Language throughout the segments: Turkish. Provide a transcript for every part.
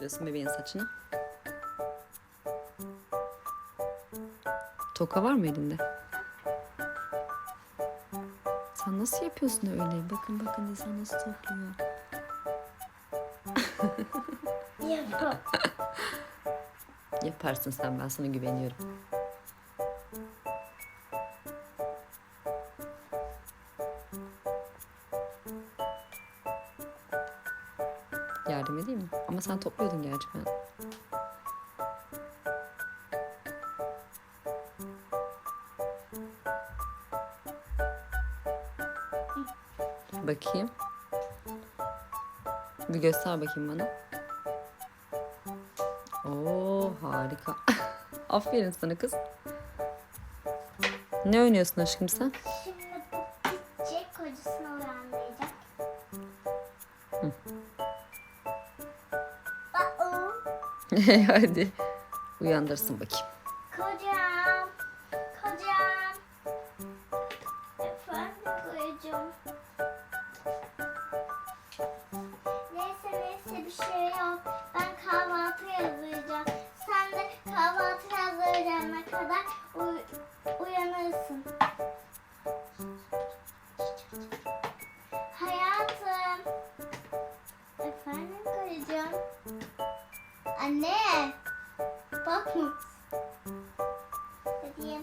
topluyorsun bebeğin saçını? Toka var mı elinde? Sen nasıl yapıyorsun öyle? Bakın bakın insan nasıl topluyor. Yaparsın sen ben sana güveniyorum. Yardım edeyim mi? Ama sen topluyordun gerçi ben. Bakayım. Bir göster bakayım bana. Oo harika. Aferin sana kız. Ne oynuyorsun aşkım sen? Şimdi bu gidecek kocasını uyandıracak. Aa, Hadi uyandırsın bakayım. kocam. Kocam. Efendim kocam. Neyse neyse bir şey yok. Ben kahvaltı hazırlayacağım. Sen de kahvaltı hazırlayana kadar Anne. Bak mı? Dediğim.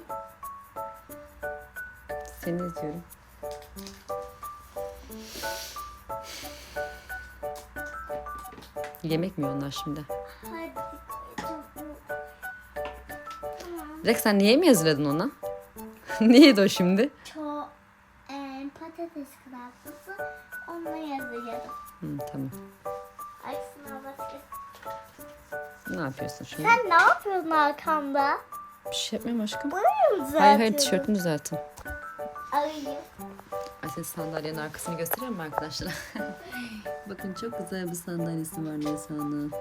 Seni izliyorum. Yemek mi onlar şimdi? Hadi. Direkt sen niye mi hazırladın ona? ne yedi o şimdi? Çok e, patates kızartması onunla yazıyorum. Hı, tamam. Ne yapıyorsun şimdi? Sen ne yapıyorsun arkamda? Bir şey yapmıyorum aşkım. Burayı mı düzeltiyorsun? Hayır hayır tişörtünü düzelttim. Arayayım. Ay senin sandalyenin arkasını göstereyim mi arkadaşlar? Bakın çok güzel bir sandalyesi var Nisa'nın.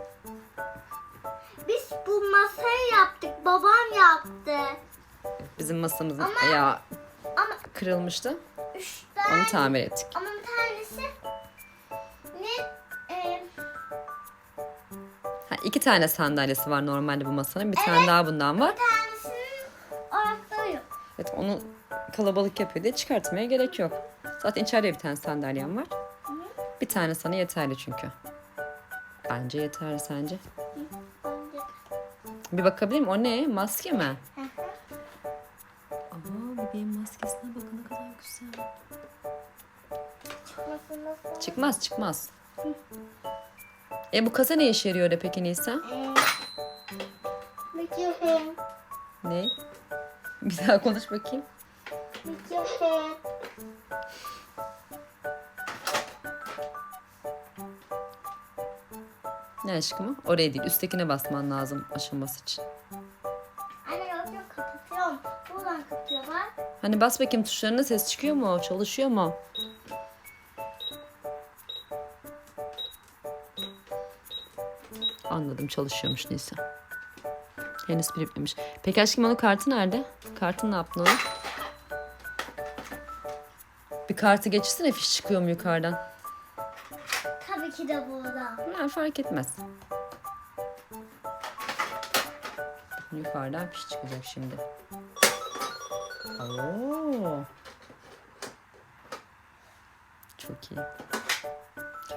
Biz bu masayı yaptık. Babam yaptı. Bizim masamızın Ama- ayağı Ama kırılmıştı. üç Onu tane. tamir ettik. Ama bir tanesi iki tane sandalyesi var normalde bu masanın. Bir tane daha bundan var. bir tanesinin ayakları yok. Evet onu kalabalık yapıyor diye çıkartmaya gerek yok. Zaten içeride bir tane sandalyem var. Bir tane sana yeterli çünkü. Bence yeterli sence. Bir bakabilir miyim? O ne? Maske mi? Aa bebeğin maskesine bakın ne kadar güzel. Çıkmaz çıkmaz. E bu kasa ne işe yarıyor öyle peki Nisa? Mikrofon. Ne? Bir daha konuş bakayım. Mikrofon. Ne aşkım? Oraya değil üsttekine basman lazım aşınması için. Anne yok yok kapatıyorum. Buradan kapatıyor bak. Hani bas bakayım tuşlarına ses çıkıyor mu? Çalışıyor mu? Anladım çalışıyormuş Nisa. Henüz birikmemiş. Peki aşkım onun kartı nerede? Kartın ne yaptın onu? Bir kartı geçirsene fiş çıkıyor mu yukarıdan? Tabii ki de burada. Ha, fark etmez. Yukarıdan fiş çıkacak şimdi. Oo. Çok iyi.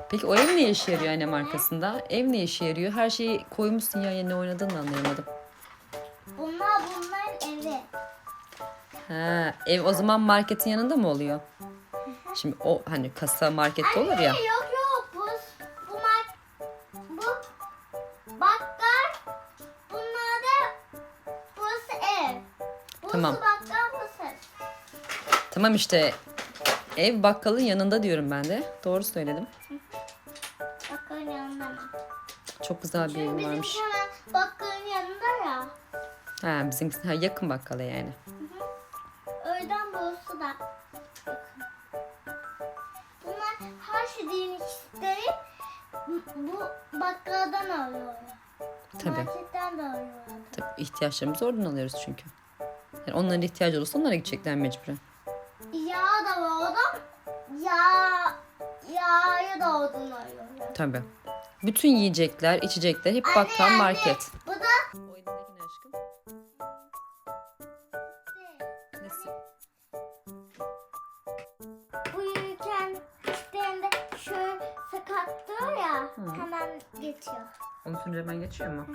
Peki o ev ne işe yarıyor annem arkasında? Ev ne işe yarıyor? Her şeyi koymuşsun ya ne oynadığını anlayamadım. Bunlar bunlar evi. Ha, ev o zaman marketin yanında mı oluyor? Şimdi o hani kasa markette olur ya. Anne yok yok bu bu mak bu bakkal bunlar da burası ev. Burası Tamam. bakkal burası. ev. Tamam işte ev bakkalın yanında diyorum ben de. Doğru söyledim. Çok güzel bir evim bizim varmış. hemen bakkalın yanında ya. Ha bizimkisi ha, yakın bakkala yani. Öğleden burası da. Bunlar her şeyin ikisleri bu bakkaldan alıyorlar. Tabii. Marketten de alıyorlar. Tabii ihtiyaçlarımızı oradan alıyoruz çünkü. Yani onların ihtiyacı olursa onlara gidecekler mecburen. Yağ da var oradan. Yağ, yağı da oradan alıyorlar. Tabii. Bütün yiyecekler, içecekler hep bakkal Anne, market. Bu da O elindeki ne aşkım? Nesi? bu yürürken gittiğinde şöyle sakatlıyor ya Hı. hemen geçiyor. Onu sürünce hemen geçiyor mu?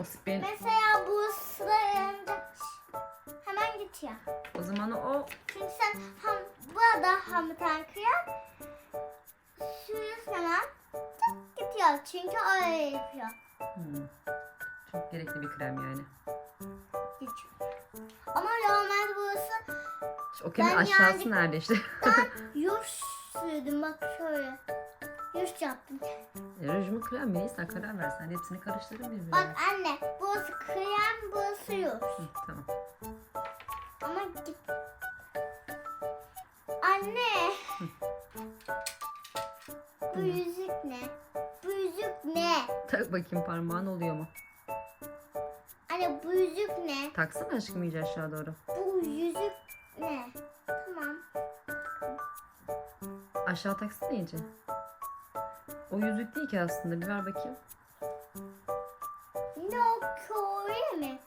O spreyin, Mesela bu sıra yanında hemen geçiyor. o zaman o Çünkü sen ham, burada hamur tankıya sürüyorsun hemen gidiyor. Çünkü öyle yapıyor. Hmm. Çok gerekli bir krem yani. Geçiyor. Ama normalde burası O kremin Ben aşağısı yani- nerede işte? ben yuş sürdüm bak şöyle. Yuş yaptım. E, Ruj mu krem mi? Neyse karar ver sen. Hepsini karıştırın birbirine. Bak anne burası krem burası yuş. Hı, tamam. Ama git. Anne. Bu yüzük ne? Ne? Tak bakayım parmağın oluyor mu? Anne bu yüzük ne? Taksana aşkım iyice aşağı doğru. Bu yüzük ne? Tamam. Aşağı taksana iyice. O yüzük değil ki aslında. Bir ver bakayım. Ne o Kore mi?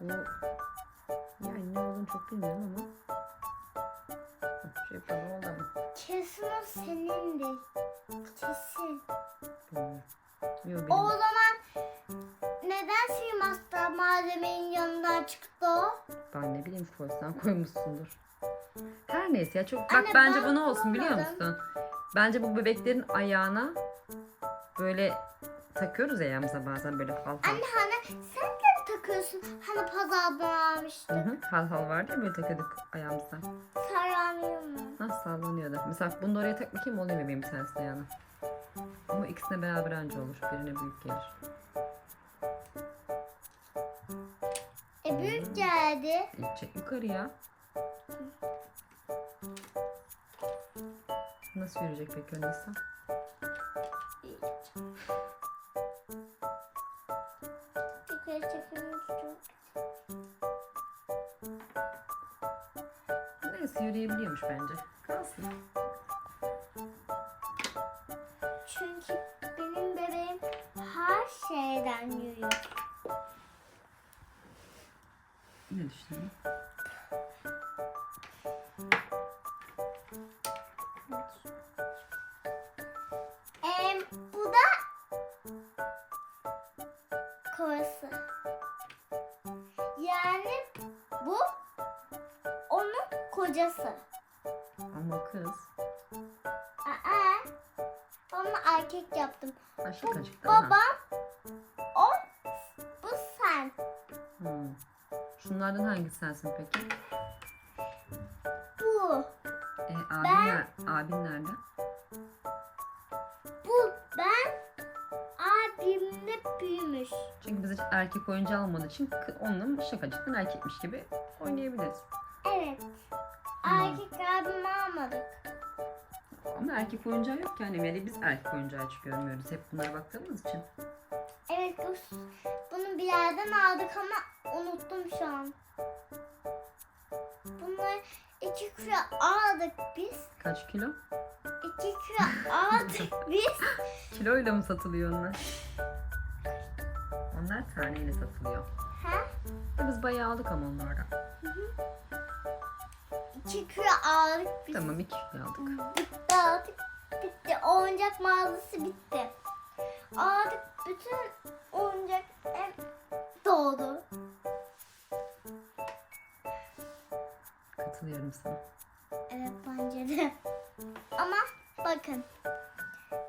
Bu yani ne olduğunu çok bilmiyorum ama. Şey yapalım oldu ama. Kesin o senindir. Kesin. Yok O zaman neden sihirbazda malzemenin yanından çıktı o? Ben ne bileyim koysan koymuşsundur. Her neyse ya çok bak Anne, bence ben bu ne olsun biliyor musun? Bence bu bebeklerin ayağına böyle takıyoruz ya ayağımıza bazen böyle hal hal. Anne hani sen de mi takıyorsun? Hani pazardan Hı almıştın. hı, hal hal vardı ya böyle takıyorduk ayağımıza. Saranıyor mu? Nasıl sallanıyordu. Mesela bunu da oraya tak bakayım oluyor mu benim bir tanesine ayağına. Ama ikisine beraber anca olur. Birine büyük gelir. E büyük geldi. Çek yukarıya. Nasıl yürüyecek peki öyleyse? Yukarı çekilmiş. Neyse yürüyebiliyormuş bence. Kalsın. Şeyden yürüyor. Ne düşünüyorsun? Bu da kovası. Yani bu onun kocası. Ama kız. Aa, onu erkek yaptım. Aşık acıktı. Babam, Hmm. Şunlardan hangisi sensin peki? Bu, E, abin, Ben- ner- abin nerede? bu ben. Abim de büyümüş. Çünkü biz hiç erkek oyuncu almadığı için onunla şakacıktan erkekmiş gibi oynayabiliriz. Evet. Hmm. Erkek abimi almadık. Ama erkek oyuncağı yok yani. Yani biz erkek oyuncağı hiç görmüyoruz. Hep bunlara baktığımız için. Evet bu, bunu bir yerden aldık ama unuttum şu an. Bunları iki kilo aldık biz. Kaç kilo? İki kilo aldık biz. Kiloyla mı satılıyor onlar? Onlar taneyle satılıyor. Ha? E biz bayağı aldık ama onlardan. İki kilo aldık biz. Tamam iki kilo aldık. Bitti aldık. Bitti. Oyuncak mağazası bitti. Aldık bütün oyuncak doldu. Katılıyorum sana. Evet bence de. Ama bakın.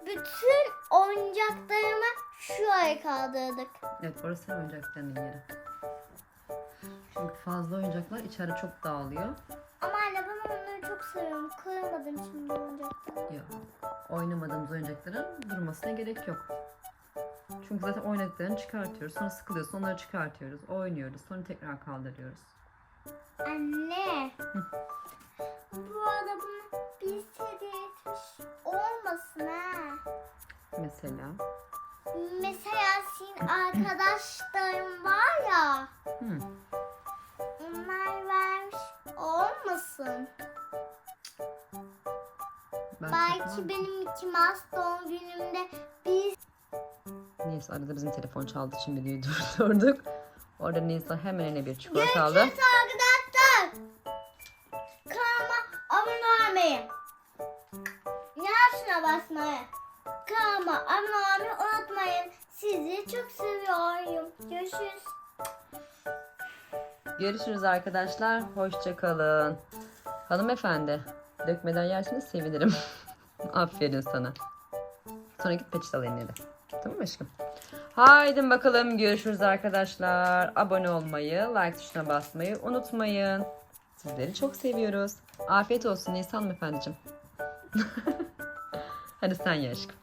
Bütün oyuncaklarımı şuraya kaldırdık. Evet orası senin oyuncaklarının yeri. Çünkü fazla oyuncaklar içeri çok dağılıyor. Ama anne ben onları çok seviyorum. Koyamadım şimdi oyuncakları. Ya oynamadığımız oyuncakların durmasına gerek yok. Çünkü zaten oynadıklarını çıkartıyoruz. Sonra sıkılıyorsun onları çıkartıyoruz. Oynuyoruz. Sonra tekrar kaldırıyoruz. Anne. Bu bunu bir etmiş olmasın ha. Mesela. Mesela senin arkadaşların var ya. Hmm. Onlar vermiş olmasın. Ben Belki benim Mickey Mouse doğum günümde biz Neyse arada bizim telefon çaldığı için videoyu durdurduk. Orada Nisa hemen eline bir çikolata aldı. Görüşürüz arkadaşlar. Kanalıma abone olmayı. Yaşına basmayı. Kanalıma abone olmayı unutmayın. Sizi çok seviyorum. Görüşürüz. Görüşürüz arkadaşlar. Hoşça kalın. Hanımefendi, dökmeden yerseniz sevinirim. Aferin sana. Sonra git peçete al eline de. Tamam mı aşkım? Haydi bakalım görüşürüz arkadaşlar. Abone olmayı, like tuşuna basmayı unutmayın. Sizleri çok seviyoruz. Afiyet olsun Nisan hanımefendiciğim. Hadi sen ye aşkım.